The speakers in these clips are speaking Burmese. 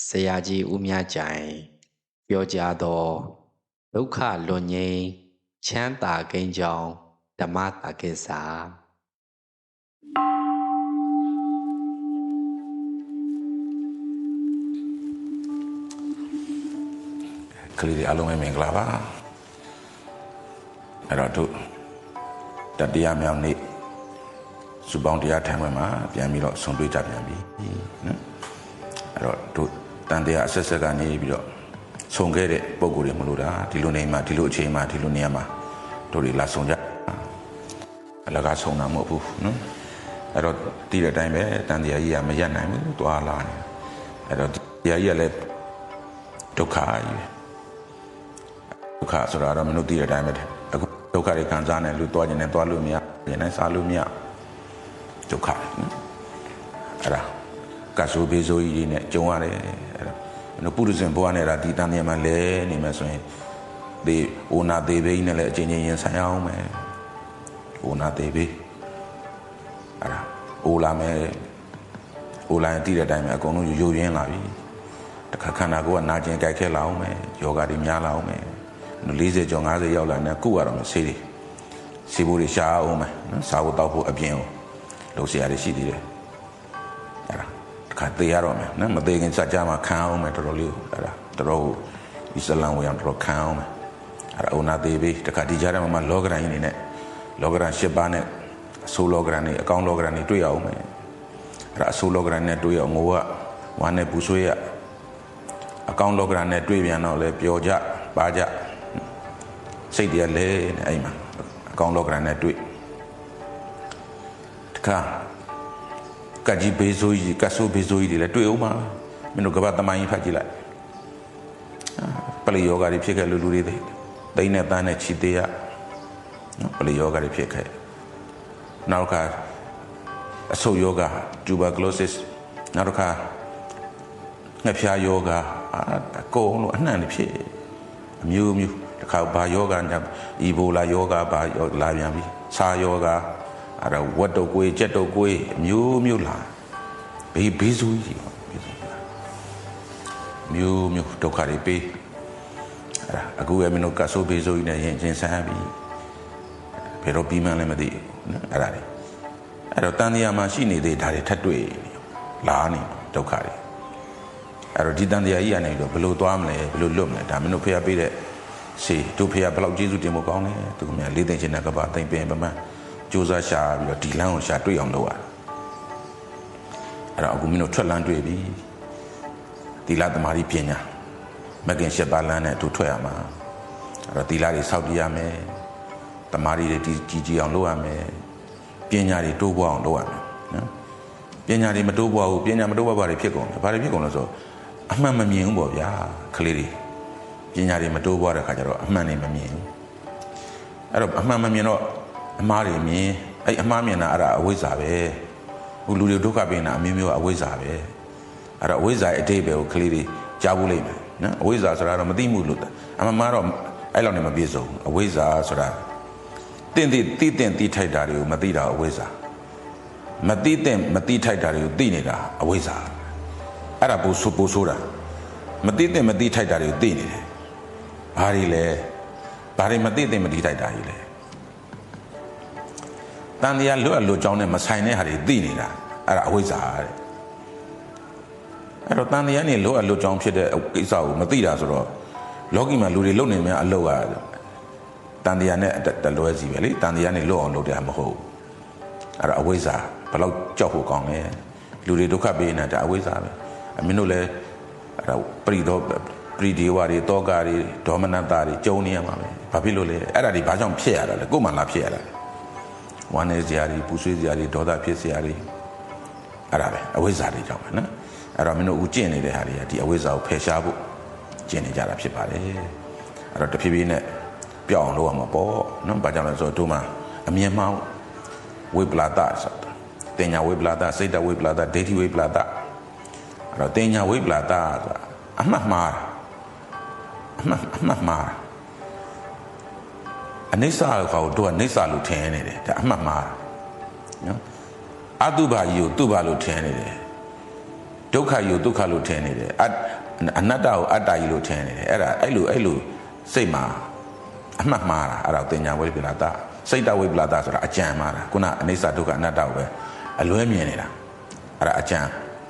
ဆရာကြီးဦးမြကြိုင်ပြောကြားသောဒုက္ခလွန်ငင်းချမ်းသာကိန်းကြောင်းဓမ္မတာကိစ္စကလေးတွေအားလုံးပဲမင်္ဂလာပါအဲ့တော့တို့တတိယမြောက်နေ့စုပေါင်းတရားထိုင်ပွဲမှာပြန်ပြီးတော့ဆုံတွေ့ကြပြန်ပြီနော်အဲ့တော့တို့ တန်တရားအဆက်ဆက်ကနေပြီးတော့ဆုံခဲ့တဲ့ပုံကိုယ်တွေမလို့တာဒီလိုနေမှာဒီလိုအချိန်မှာဒီလိုနေရာမှာတို့တွေလာဆုံကြအလကားဆုံတာမဟုတ်ဘူးနော်အဲ့တော့တည်တဲ့အတိုင်းပဲတန်တရားကြီးကမရက်နိုင်ဘူးသွားလာနေအဲ့တော့တရားကြီးကလည်းဒုက္ခကြီးပဲဒုက္ခဆိုတာတော့မင်းတို့သိတဲ့အတိုင်းပဲအခုဒုက္ခတွေခံစားနေလူသွားခြင်းနဲ့သွားလို့မရခြင်းနဲ့စားလို့မရဒုက္ခနော်အဲ့ဒါ ကတ်ဆိုးဘေးဆိုးကြီးနဲ့ကြုံရတယ်အဲ့ဒါနော်ပုရိသင်ဘဝနဲ့ဒါဒီတန်မြန်မှလဲနေမယ်ဆိုရင်ဒီအိုနာသေးဘေးနဲ့လည်းအချင်းချင်းရင်ဆိုင်အောင်မယ်အိုနာသေးဘေးအဲ့ဒါအိုလာမယ်အိုလာရင်တိတဲ့အတိုင်းပဲအကုန်လုံးရုပ်ရင်းလာပြီတခါခန္ဓာကိုယ်ကနာကျင်ကြိုက်ခဲလာအောင်မယ်ယောဂတွေများလာအောင်မယ်40ကျော်50ရောက်လာနေကုရတော့မယ်ဆေးတွေဆေးဖို့တွေရှားအောင်မယ်နော်စားဖို့တောက်ဖို့အပြင်အောင်လုပ်စရာတွေရှိသေးတယ် ခါသေးရတော့မယ်နော်မသေးခင်စကြမှာခံအောင်မယ်တော်တော်လေးအဲ့ဒါတော်တော်အစ္စလမ်ဝင်အောင်တော်တော်ခံအောင်မယ်အဲ့ဒါအုံနာသေးပြီတခါဒီကြားထဲမှာလောကရန်ကြီးနေနဲ့လောကရန်၈ပါးနဲ့အဆိုးလောကရန်တွေအကောင်းလောကရန်တွေတွေ့ရအောင်မယ်အဲ့ဒါအဆိုးလောကရန်နဲ့တွေ့ရအောင်ငိုကဝမ်းနဲ့ပူဆွေးရအကောင့်လောကရာနဲ့တွေ့ပြန်တော့လဲပျော်ကြပါကြစိတ်တည်းလဲနဲ့အဲ့မှာအကောင့်လောကရာနဲ့တွေ့တခါ ကကြီးဘေးဆိုးကြီးကဆိုးဘေးဆိုးကြီးတွေလည်းတွေ့အောင်ပါမင်းတို့ကဘာတမိုင်းဖတ်ကြည့်လိုက်အာပလီယောဂါတွေဖြစ်ခဲ့လူလူတွေသိသိနဲ့တန်းနဲ့ချီသေးရနော်ပလီယောဂါတွေဖြစ်ခဲ့နောက်တစ်ခါအဆုတ်ယောဂါ tuberculosis နောက်တစ်ခါငှက်ဖျားယောဂအာအကုန်လုံးအနှံ့နေဖြစ်အမျိုးမျိုးတစ်ခါဘာယောဂညာအီဘိုလာယောဂဘာယောလာပြန်ပြီဆာယောဂ အဲ့ဒါဝတ်တုတ်ကိုကြက်တုတ်ကိုအမျိုးမျိုးလာဘေးဘေးစုကြီးပါဘေးစုကြီးမျိုးမျိုးဒုက္ခတွေပေးအဲ့ဒါအခုပဲမင်းတို့ကဆိုးဘေးစုကြီးနဲ့ရင်ချင်းဆန်းပြီဘယ်တော့ပြီးမှန်းလည်းမသိဘူးနော်အဲ့ဒါတွေအဲ့တော့တန်တရားမှာရှိနေသေးဒါတွေထပ်တွေ့လာနေဒုက္ခတွေအဲ့တော့ဒီတန်တရားကြီးကနေပြီးတော့ဘယ်လိုသွားမလဲဘယ်လိုလွတ်မလဲဒါမင်းတို့ဖះပေးတဲ့စီတို့ဖះဘယ်လောက်ကျေးဇူးတင်ဖို့ကောင်းလဲသူကမြလေးသိင်ရှင်တဲ့ကဘာသိမ့်ပင်ပမ စူးစမ်းရှာပြီးတော့ဒီလမ်းကိုရှာတွေ့အောင်လုပ်ရအဲ့တော့အခုမင်းတို့ထွက်လမ်းတွေ့ပြီဒီလသမารီပညာမကင်ရှစ်ပါးလမ်းနဲ့အတူထွက်ရမှာအဲ့တော့ဒီလာတွေစောက်တည်ရမယ်တမာရီတွေဒီကြီးကြီးအောင်လုပ်ရမယ်ပညာတွေတိုးပွားအောင်လုပ်ရမယ်နော်ပညာတွေမတိုးပွားဘူးပညာမတိုးပွားပါတွေဖြစ်ကုန်တယ်ဘာတွေဖြစ်ကုန်လဲဆိုတော့အမှန်မမြင်ဘူးပေါ့ဗျာကလေးတွေပညာတွေမတိုးပွားတဲ့ခါကျတော့အမှန်တွေမမြင်ဘူးအဲ့တော့အမှန်မမြင်တော့ အမှားတွေမြင်အဲ့အမှားမြင်တာအဲ့ဒါအဝိဇ္ဇာပဲဟိုလူတွေဒုက္ခပေးနေတာအမျိုးမျိုးအဝိဇ္ဇာပဲအဲ့တော့အဝိဇ္ဇာရဲ့အတိတ်ပဲကိုကလေးတွေကြားဘူးလိမ့်မယ်နော်အဝိဇ္ဇာဆိုတာတော့မသိမှုလို့အမှန်မှားတော့အဲ့လောက်နေမပြည့်စုံဘူးအဝိဇ္ဇာဆိုတာတင့်တင့်တိတင့်တိထိုက်တာတွေကိုမသိတာအဝိဇ္ဇာမတိတဲ့မတိထိုက်တာတွေကိုသိနေတာအဝိဇ္ဇာအဲ့ဒါပိုဆိုပိုဆိုတာမတိတဲ့မတိထိုက်တာတွေကိုသိနေတယ်ဘာတွေလဲဘာတွေမတိတဲ့မတိထိုက်တာကြီးလဲ တန်တရားလွတ်အလွတ်ကြောင်းနဲ့မဆိုင်တဲ့ဟာတွေသိနေတာအဲ့ဒါအဝိဇ္ဇာတဲ့အဲ့တော့တန်တရားနဲ့လွတ်အလွတ်ကြောင်းဖြစ်တဲ့ကိစ္စကိုမသိတာဆိုတော့လောကီမှာလူတွေလုံနေများအလုပ်ကတန်တရားနဲ့တလွဲစီပဲလေတန်တရားနဲ့လွတ်အောင်လုပ်တယ်မဟုတ်ဘူးအဲ့ဒါအဝိဇ္ဇာဘယ်လောက်ကြောက်ဖို့ကောင်းလဲလူတွေဒုက္ခပေးနေတာအဝိဇ္ဇာပဲအမင်းတို့လည်းအဲ့ဒါပရိဒောပရိဒီဝါတွေတောကတွေဒေါမနတာတွေကျုံနေရမှာပဲဘာဖြစ်လို့လဲအဲ့ဒါတွေဘာကြောင့်ဖြစ်ရတာလဲကိုယ်မှလာဖြစ်ရတာ ဝမ်းနေစရာတွေပူဆွေးစရာတွေဒေါသဖြစ်စရာတွေအဲ့ဒါပဲအဝိဇ္ဇာတွေကြောင့်ပဲနော်အဲ့တော့မင်းတို့အခုကျင့်နေတဲ့ဟာတွေကဒီအဝိဇ္ဇာကိုဖယ်ရှားဖို့ကျင့်နေကြတာဖြစ်ပါတယ်အဲ့တော့တဖြည်းဖြည်းနဲ့ပြောင်းအောင်လုပ်ရမှာပေါ့နော်ဘာကြောင့်လဲဆိုတော့တို့မှအမြင်မှောက်ဝိပလာတဆိုတာတင်ညာဝိပလာတစိတ်တဝိပလာတဒိဋ္ဌိဝိပလာတအဲ့တော့တင်ညာဝိပလာတဆိုတာအမှတ်မှားအမှတ်အမှတ်မှား အနိစ္စကိုတို့ကအနိစ္စလို့ထင်နေတယ်ဒါအမှတ်မှားနော်အတုပါကြီးကိုတုပါလို့ထင်နေတယ်ဒုက္ခကြီးကိုဒုက္ခလို့ထင်နေတယ်အအနတ္တကိုအတ္တကြီးလို့ထင်နေတယ်အဲ့ဒါအဲ့လိုအဲ့လိုစိတ်မှာအမှတ်မှားတာအဲ့ဒါတင်ညာဝိပ္ပလာတစိတ်တဝိပ္ပလာတဆိုတာအကြံမှားတာခုနအနိစ္စဒုက္ခအနတ္တကိုပဲအလွဲမြင်နေတာအဲ့ဒါအကြံ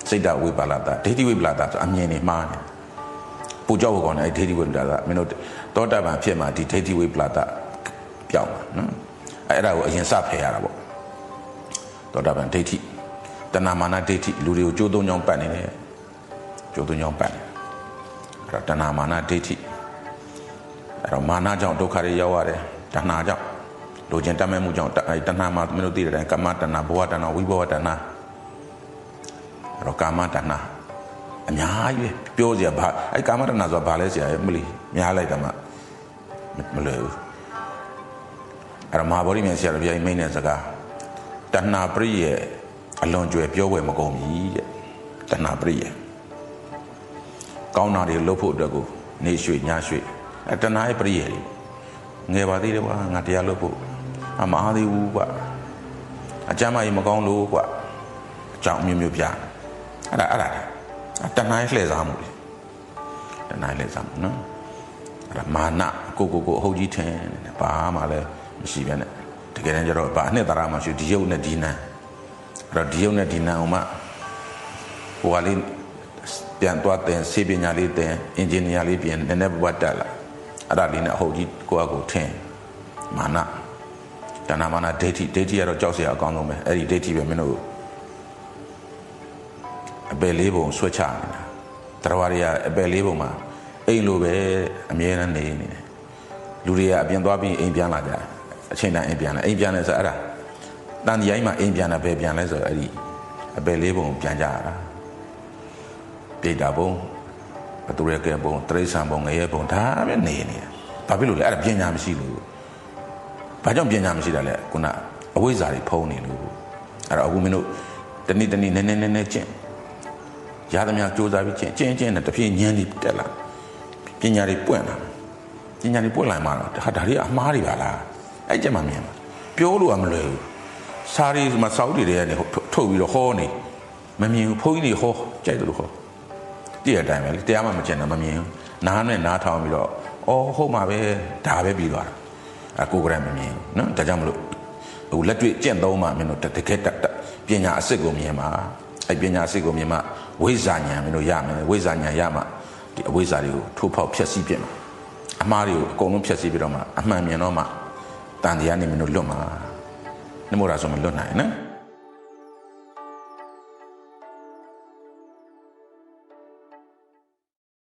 စိတ်တဝိပ္ပလာတဒိဋ္ဌိဝိပ္ပလာတဆိုအမြင်နေမှားနေပူကြောက်ကောင်းတယ်အဲ့ဒိဋ္ဌိဝိပ္ပလာတမင်းတို့တောတပံဖြစ်မှာဒီဒိဋ္ဌိဝိပ္ပလာတ ပြောင်းမှာနော်အဲ့ဒါကိုအရင်စဖယ်ရတာပေါ့တောတပံဒိဋ္ဌိတဏမာနဒိဋ္ဌိလူတွေကိုကြိုးသုံးချောင်းပတ်နေတယ်ကြိုးသုံးချောင်းပတ်နေအဲ့တော့တဏမာနဒိဋ္ဌိအဲ့တော့မာနကြောင့်ဒုက္ခတွေရောက်ရတယ်တဏှာကြောင့်လိုချင်တတ်မဲ့မှုကြောင့်အဲ့တဏှာမှာမင်းတို့သိတဲ့အတိုင်းကမ္မတဏှာဘဝတဏှာဝိဘဝတဏှာအဲ့တော့ကာမတဏှာအများကြီးပဲပြောစရာဘာအဲ့ကာမတဏှာဆိုတာဘာလဲဆရာမလီများလိုက်တာမှမလွယ်ဘူး အဲ့တော့မဟာဗောဓိမြတ်ဆရာတော်ဘုရားကြီးမိန့်တဲ့စကားတဏှာပရိယေအလွန်ကျွယ်ပြောဝယ်မကုန်ပြီတဲ့တဏှာပရိယေကောင်းတာတွေလုပ်ဖို့အတွက်ကိုနေရွှေညရွှေအဲတဏှာရဲ့ပရိယေတွေငယ်ပါသေးတယ်ကွာငါတရားလုပ်ဖို့အမအားသေးဘူးကွာအကျမ်းမကြီးမကောင်းလို့ကွာအကြောင်းမျိုးမျိုးပြအဲ့ဒါအဲ့ဒါတဏှာရဲ့လှည့်စားမှုတွေတဏှာရဲ့လှည့်စားမှုနော်အဲ့ဒါမာနကိုကိုကိုအဟုတ်ကြီးထင်တယ်ဘာမှလည်း မရှိပဲနဲ့တကယ်တမ်းကျတော့ဘာအနှစ်သာရမှရှိဒီရုပ်နဲ့ဒီနာအဲ့တော့ဒီရုပ်နဲ့ဒီနာအောင်မှဟိုကလေးပြန်သွားတဲ့စေပညာလေးတဲ့အင်ဂျင်နီယာလေးပြင်နည်းနည်းဘဝတက်လာအဲ့ဒါလေးနဲ့အဟုတ်ကြီးကိုယ့်အကိုထင်မာနတဏမာနဒိဋ္ဌိဒိဋ္ဌိကတော့ကြောက်စရာအကောင်းဆုံးပဲအဲ့ဒီဒိဋ္ဌိပဲမင်းတို့အပယ်လေးပုံဆွဲချနေတာတရားဝရရအပယ်လေးပုံမှာအိမ်လိုပဲအမြဲတမ်းနေနေတယ်လူတွေကအပြင်သွားပြီးအိမ်ပြန်လာကြတယ် အချိန်တိုင်းအိမ်ပြန်လာအိမ်ပြန်လဲဆိုအဲ့ဒါတန်ဒီရိုင်းမှာအိမ်ပြန်တာပဲပြန်လဲဆိုအဲ့ဒီအပယ်လေးပုံပြန်ကြရတာပြေတာပုံဘသူရဲကဲပုံတရိษံပုံငရဲပုံဒါပဲနေနေတာဘာဖြစ်လို့လဲအဲ့ဒါပညာမရှိလို့ဘာကြောင့်ပညာမရှိတာလဲခုနအဝိဇ္ဇာတွေဖုံးနေလို့အဲ့တော့အခုမင်းတို့တနေ့တနေ့နည်းနည်းနည်းနည်းကျင့်ရသမျှစူးစမ်းပြီးကျင့်ကျင့်ကျင့်နဲ့တဖြည်းညံနေတက်လာပညာတွေပွင့်လာပညာတွေပွင့်လာမှာတော့ဟာဒါတွေအမှားတွေပါလား အဲ့ကြက်မှမြင်မှာပြောလို့ကမလွယ်ဘူးစာရီမှာစောက်တွေတွေကနေထုတ်ပြီးတော့ဟောနေမမြင်ဘူးဘုန်းကြီးတွေဟောကြိုက်တယ်လို့ဟောတည့်ရတိုင်းပဲလေတရားမှမကျင်တော့မမြင်ဘူးနားနဲ့နားထောင်ပြီးတော့အော်ဟုတ်မှာပဲဒါပဲပြီးသွားတာအကိုကရမမြင်ဘူးနော်ဒါကြောင့်မလို့ဟိုလက်တွေ့ကျင့်သုံးမှမင်းတို့တကယ်တက်ပညာအစစ်ကိုမြင်မှာအဲ့ပညာအစစ်ကိုမြင်မှဝိဇ္ဇာဉာဏ်မင်းတို့ရမယ်ဝိဇ္ဇာဉာဏ်ရမှဒီအဝိဇ္ဇာတွေကိုထိုးဖောက်ဖျက်ဆီးပြစ်မှာအမှားတွေကိုအကုန်လုံးဖျက်ဆီးပြီးတော့မှအမှန်မြင်တော့မှ တန်တရားနေမင်းတို့လွတ်မှာနမောရာဆိုမလွတ်နိုင်နော်